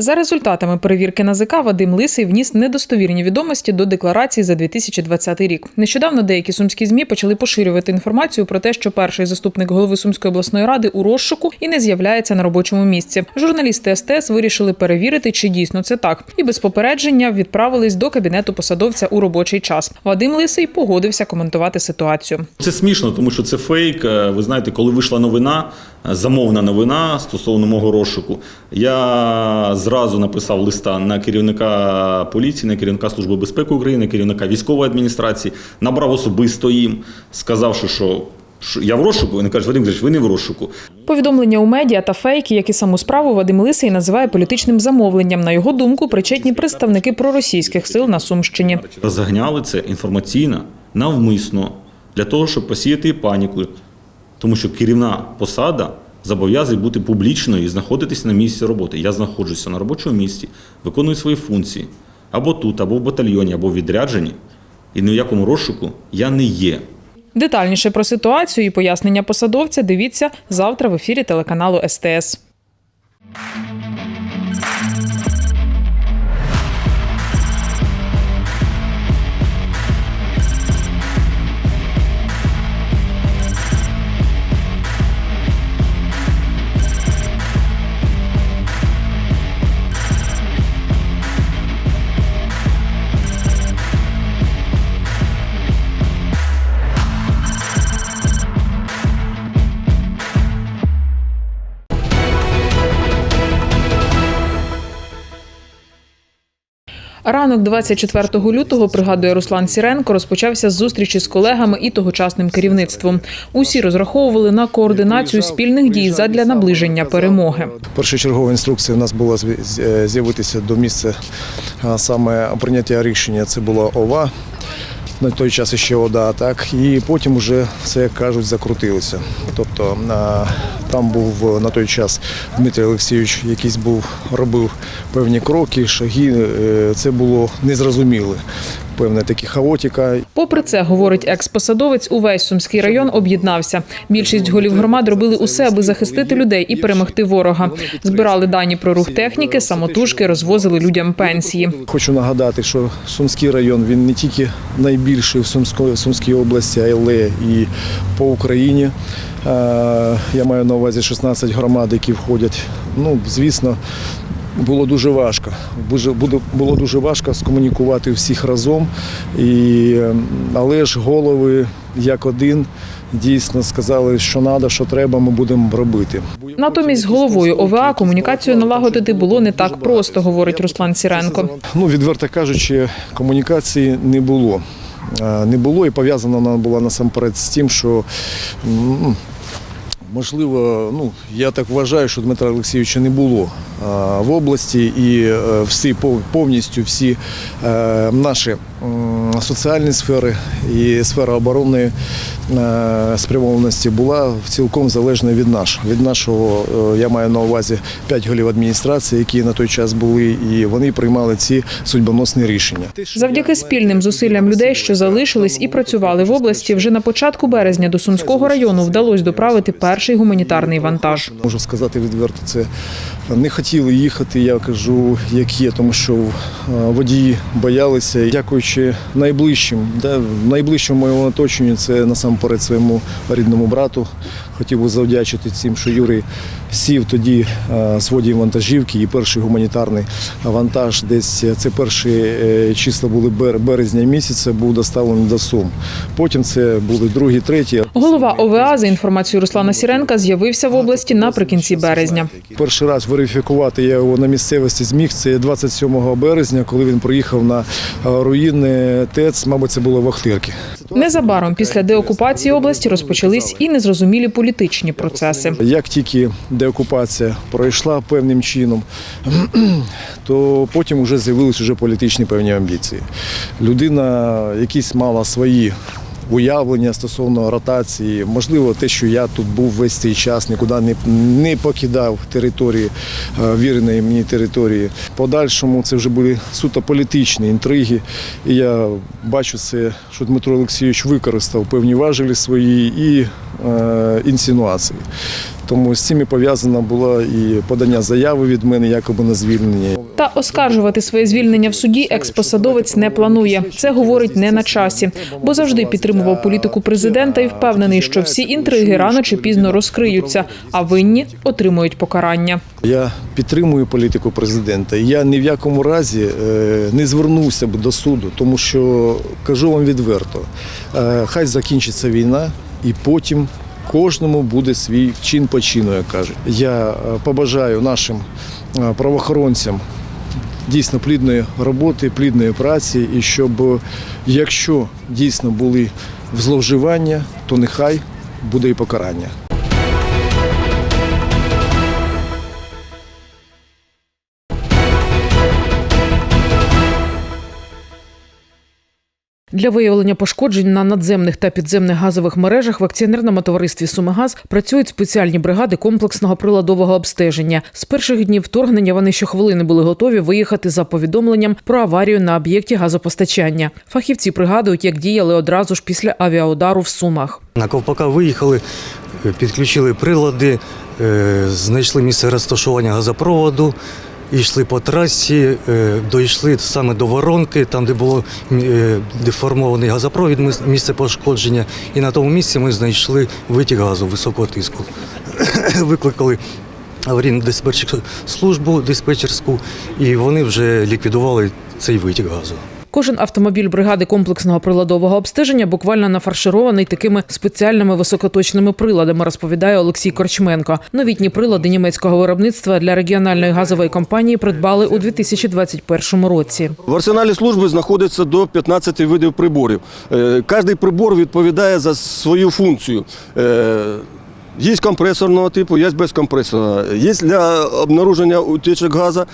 За результатами перевірки НАЗК Вадим Лисий вніс недостовірні відомості до декларації за 2020 рік. Нещодавно деякі сумські змі почали поширювати інформацію про те, що перший заступник голови Сумської обласної ради у розшуку і не з'являється на робочому місці. Журналісти СТС вирішили перевірити, чи дійсно це так, і без попередження відправились до кабінету посадовця у робочий час. Вадим Лисий погодився коментувати ситуацію. Це смішно, тому що це фейк. Е, Ви знаєте, коли вийшла новина, замовна новина стосовно мого розшуку, я зразу написав листа на керівника поліції, на керівника Служби безпеки України, керівника військової адміністрації, набрав особисто їм, сказавши, що. Я в розшуку, вони кажуть, Вадим Григорович, ви не в розшуку. Повідомлення у медіа та фейки, як і саму справу Вадим Лисий називає політичним замовленням. На його думку, причетні представники проросійських сил на Сумщині. Розганяли це інформаційно, навмисно, для того, щоб посіяти паніку. Тому що керівна посада зобов'язує бути публічною і знаходитися на місці роботи. Я знаходжуся на робочому місці, виконую свої функції або тут, або в батальйоні, або в відрядженні. І ні в якому розшуку я не є. Детальніше про ситуацію і пояснення посадовця дивіться завтра в ефірі телеканалу СТС. Ранок 24 лютого, пригадує Руслан Сіренко, розпочався з зустрічі з колегами і тогочасним керівництвом. Усі розраховували на координацію спільних дій задля наближення перемоги. Першочергова інструкція у нас була з'явитися до місця саме прийняття рішення. Це була ОВА. На той час ще ОДА, так і потім вже все як кажуть закрутилося. Тобто там був на той час Дмитрий Олексійович, якийсь був робив певні кроки, шаги. Е, Це було незрозуміле. Певна такі хаотика. Попри це, говорить екс-посадовець, увесь сумський район об'єднався. Більшість голів громад робили усе, аби захистити людей і перемогти ворога. Збирали дані про рух техніки, самотужки розвозили людям пенсії. Хочу нагадати, що Сумський район він не тільки найбільший в Сумської, Сумській області, але і по Україні. Е, Я маю на увазі 16 громад, які входять. Ну, звісно, було дуже важко. Було дуже важко скомунікувати всіх разом. І, е, але ж голови як один дійсно сказали, що треба, що треба, ми будемо робити. Натомість з головою ОВА комунікацію налагодити було не так просто, говорить Руслан Сіренко. Ну, відверто кажучи, комунікації не було. Е, Не було і пов'язана вона була насамперед з тим, що можливо, ну я так вважаю, що Дмитра Олексійовича не було в області, і е, всі пов- повністю всі е, наші соціальні сфери і сфера оборонної е, спрямованості була цілком залежна від нашого. Від нашого е, я маю на увазі п'ять голів адміністрації, які на той час були, і вони приймали ці судьбоносні рішення. Завдяки спільним зусиллям людей, що залишились і працювали в області, вже на початку березня до Сумського району вдалося доправити перший гуманітарний вантаж. Можу сказати відверто, це не хотіли їхати. Я кажу, як є, тому що е, водії боялися. Дякуючи найближчим, де в найближчому моєму оточенню, це насамперед своєму рідному брату. Хотів би завдячити цим, що Юрій сів тоді е, з водієм вантажівки, і перший гуманітарний вантаж, десь е, це перші е, числа були бер- березня місяця, був доставлений до Сум. Потім це були другі, треті. Голова ОВА, за інформацією Руслана Сіренка, з'явився в області наприкінці березня. Перший раз верифікувати я його на місцевості зміг. Це 27 березня, коли він приїхав на руїни ТЕЦ, мабуть, це було в Охтирці. Незабаром після деокупації області розпочались і незрозумілі політичні процеси. Як тільки деокупація пройшла певним чином, то потім вже з'явилися вже політичні певні амбіції. Людина якісь мала свої уявлення стосовно ротації. Можливо, те, що я тут був весь цей час, нікуди не, не покидав території, е, віреної мені території. Подальшому це вже були суто політичні інтриги. І я бачу це, що Дмитро Олексійович використав певні важелі свої і е, інсинуації. Тому з цим пов'язана була і подання заяви від мене, якоби на звільнення. Та оскаржувати своє звільнення в суді експосадовець не планує. Це говорить не на часі, бо завжди підтримував політику президента і впевнений, що всі інтриги рано чи пізно розкриються, а винні отримують покарання. Я підтримую політику президента. Я ні в якому разі е, не звернувся б до суду, тому що кажу вам відверто, е, хай закінчиться війна, і потім кожному буде свій чин по чину, як кажуть. Я е, побажаю нашим правоохоронцям. Дійсно плідної роботи, плідної праці, і щоб, якщо дійсно були зловживання, то нехай буде і покарання. Для виявлення пошкоджень на надземних та підземних газових мережах в акціонерному товаристві «Сумигаз» працюють спеціальні бригади комплексного приладового обстеження. З перших днів вторгнення вони щохвилини були готові виїхати за повідомленням про аварію на об'єкті газопостачання. Фахівці пригадують, як діяли одразу ж після авіаудару в Сумах. На Ковпака виїхали, е, підключили прилади, е, знайшли місце розташування газопроводу, йшли по трасі, е, дійшли саме до воронки, там, де було е, деформований газопровід, місце пошкодження. І на тому місці ми знайшли витік газу високого тиску. Викликали аварійну диспетчерську службу диспетчерську, і вони вже ліквідували цей витік газу. Кожен автомобіль бригади комплексного приладового обстеження буквально нафарширований такими спеціальними високоточними приладами, розповідає Олексій Корчменко. Новітні прилади німецького виробництва для регіональної газової компанії придбали у 2021 році. В арсеналі служби знаходиться до 15 видів приборів. Е, Кожний прибор відповідає за свою функцію. Є компресорного типу, є безкомпресорного. Є для обнаруження утічок газу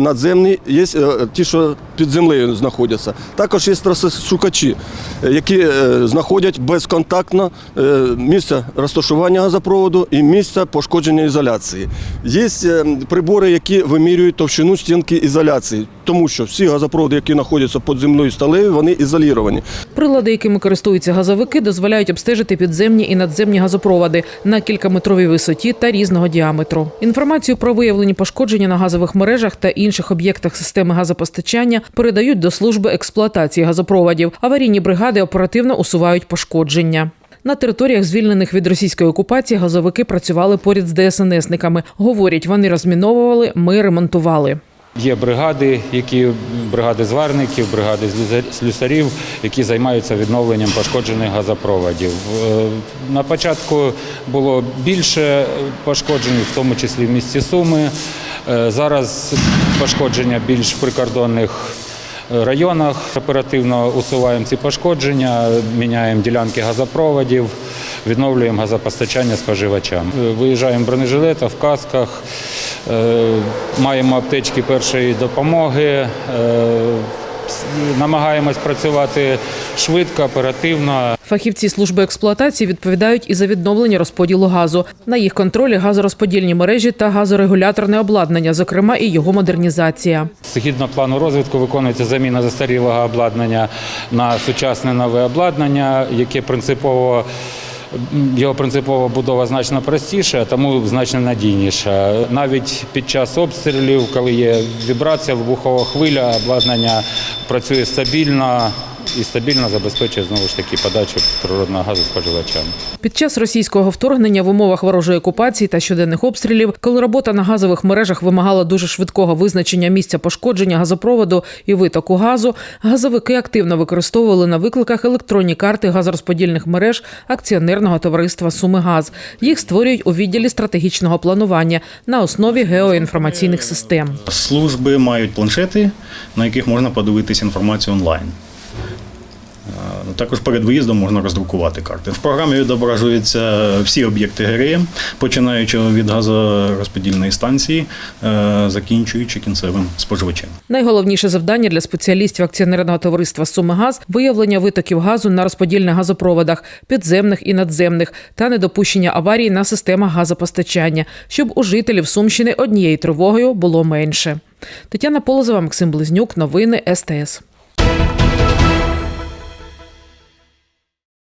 надземні, є е, ті, що під землею знаходяться. Також є трасошукачі, е, які е, знаходять безконтактно місце розташування газопроводу і місце пошкодження ізоляції. Є прибори, які вимірюють товщину стінки ізоляції, тому що всі газопроводи, які знаходяться під землею і сталеві, вони ізоліровані. Прилади, якими користуються газовики, дозволяють обстежити підземні і надземні газопроводи на кількаметровій висоті та різного діаметру. Інформацію про виявлені пошкодження на газових мережах та інших об'єктах системи газопостачання передають до служби експлуатації газопроводів. Аварійні бригади оперативно усувають пошкодження. На територіях, звільнених від російської окупації, газовики працювали поряд з ДСНСниками. Говорять, вони розміновували, ми ремонтували. Є бригади, які бригади зварників, бригади слюсар- слюсарів, які займаються відновленням пошкоджених газопроводів. Е, На початку було більше пошкоджень, в тому числі в місті Суми. Е, Зараз пошкодження більш в прикордонних районах. Оперативно усуваємо ці пошкодження, міняємо ділянки газопроводів, відновлюємо газопостачання споживачам. Е, Виїжджаємо в бронежилетах, в касках, маємо аптечки першої допомоги. е, Намагаємось працювати швидко, оперативно. Фахівці служби експлуатації відповідають і за відновлення розподілу газу. На їх контролі газорозподільні мережі та газорегуляторне обладнання, зокрема і його модернізація. Згідно плану розвитку виконується заміна застарілого обладнання на сучасне нове обладнання, яке принципово його принципова будова значно простіша, тому значно надійніша. Навіть під час обстрілів, коли є вібрація, вибухова хвиля, обладнання працює стабільно і стабільно забезпечує знову ж таки подачу природного газу споживачам. Під час російського вторгнення в умовах ворожої окупації та щоденних обстрілів, коли робота на газових мережах вимагала дуже швидкого визначення місця пошкодження газопроводу і витоку газу, газовики активно використовували на викликах електронні карти газорозподільних мереж акціонерного товариства Сумигаз. Їх створюють у відділі стратегічного планування на основі геоінформаційних систем. Служби мають планшети, на яких можна подивитися інформацію онлайн. Е, Також перед виїздом можна роздрукувати карти. В програмі відображуються всі об'єкти ГРМ, починаючи від газорозподільної станції, е, закінчуючи кінцевим споживачем. Найголовніше завдання для спеціалістів акціонерного товариства «Сумигаз» – виявлення витоків газу на розподільних газопроводах, підземних і надземних, та недопущення аварій на системах газопостачання, щоб у жителів Сумщини однією тривогою було менше. Тетяна Полозова, Максим Близнюк. Новини СТС.